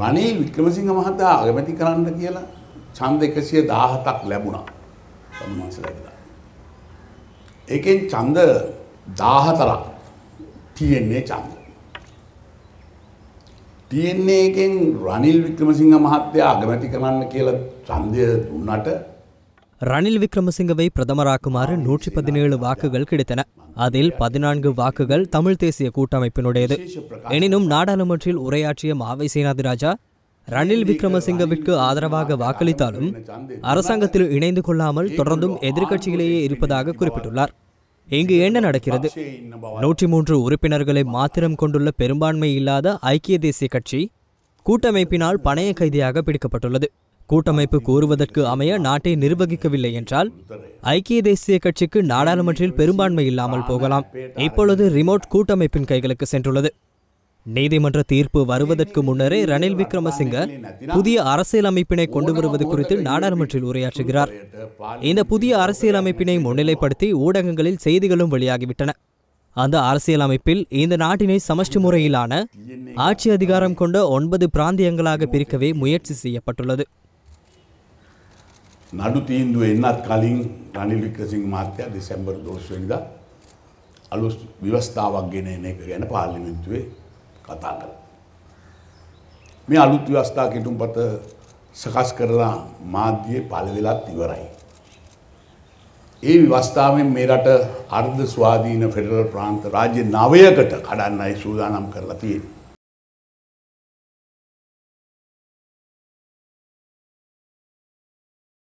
රනිල් වික්‍රමසිංහ මහතා අගමැති කරන්න කියලා ඡන්ද එකසිය දාහතක් ලැබුණා තමුන්වන්සලකදා. ඒකෙන් ඡන්ද දාහතරක් තියෙන්නේ ඡන්ද. තියෙන්නේ එකෙන් රනිල් වික්‍රමසිංහ මහත්තයා අගමැති කරන්න කියලා ඡන්දය දුන්නට ரணில் விக்ரமசிங்கவை பிரதமராக்குமாறு நூற்றி பதினேழு வாக்குகள் கிடைத்தன அதில் பதினான்கு வாக்குகள் தமிழ் தேசிய கூட்டமைப்பினுடையது. எனினும் நாடாளுமன்றில் உரையாற்றிய மாவை சேனாதிராஜா ரணில் விக்ரமசிங்கவிற்கு ஆதரவாக வாக்களித்தாலும் அரசாங்கத்தில் இணைந்து கொள்ளாமல் தொடர்ந்தும் எதிர்க்கட்சியிலேயே இருப்பதாக குறிப்பிட்டுள்ளார். இங்கு என்ன நடக்கிறது? நூற்றி மூன்று உறுப்பினர்களை மாத்திரம் கொண்டுள்ள பெரும்பான்மை இல்லாத ஐக்கிய தேசிய கட்சி கூட்டமைப்பினால் பணைய கைதியாக பிடிக்கப்பட்டுள்ளது. கூட்டமைப்பு கூறுவதற்கு அமைய நாட்டை நிர்வகிக்கவில்லை என்றால் ஐக்கிய தேசிய கட்சிக்கு நாடாளுமன்றில் பெரும்பான்மை இல்லாமல் போகலாம். இப்பொழுது ரிமோட் கூட்டமைப்பின் கைகளுக்கு சென்றுள்ளது. நீதிமன்ற தீர்ப்பு வருவதற்கு முன்னரே ரணில் விக்ரமசிங்க புதிய அரசியலமைப்பினை கொண்டு வருவது குறித்து நாடாளுமன்றில் உரையாற்றுகிறார். இந்த புதிய அரசியலமைப்பினை முன்னிலைப்படுத்தி ஊடகங்களில் செய்திகளும் வெளியாகிவிட்டன. அந்த அரசியலமைப்பில் இந்த நாட்டினை சமஷ்டி முறையிலான ஆட்சி அதிகாரம் கொண்ட ஒன்பது பிராந்தியங்களாக பிரிக்கவே முயற்சி செய்யப்பட்டுள்ளது. නඩු තීන්දුව එන්නත් කලින් රනිල් වික්‍රසිංහ මහත්තයා දෙසැම්බර් දෝස්වනිදා අලුස් ව්‍යවස්ථාවක් ගෙන එන එක ගැන පාර්ලිමෙන්තුවේ කතා කර. මේ අලුත් ව්‍යවස්ථා කෙටුම් පත සකස් කරලා මාධ්‍යයේ පලවෙලාත් ඉවරයි. ඒ විවස්ථාවෙන් මේ රට අර්ධ ස්වාධීන ෆෙඩරල් ප්‍රාන්ත රාජ්‍ය නවයකට කඩන්නයි සූදානම් කරලා තියෙන්නේ.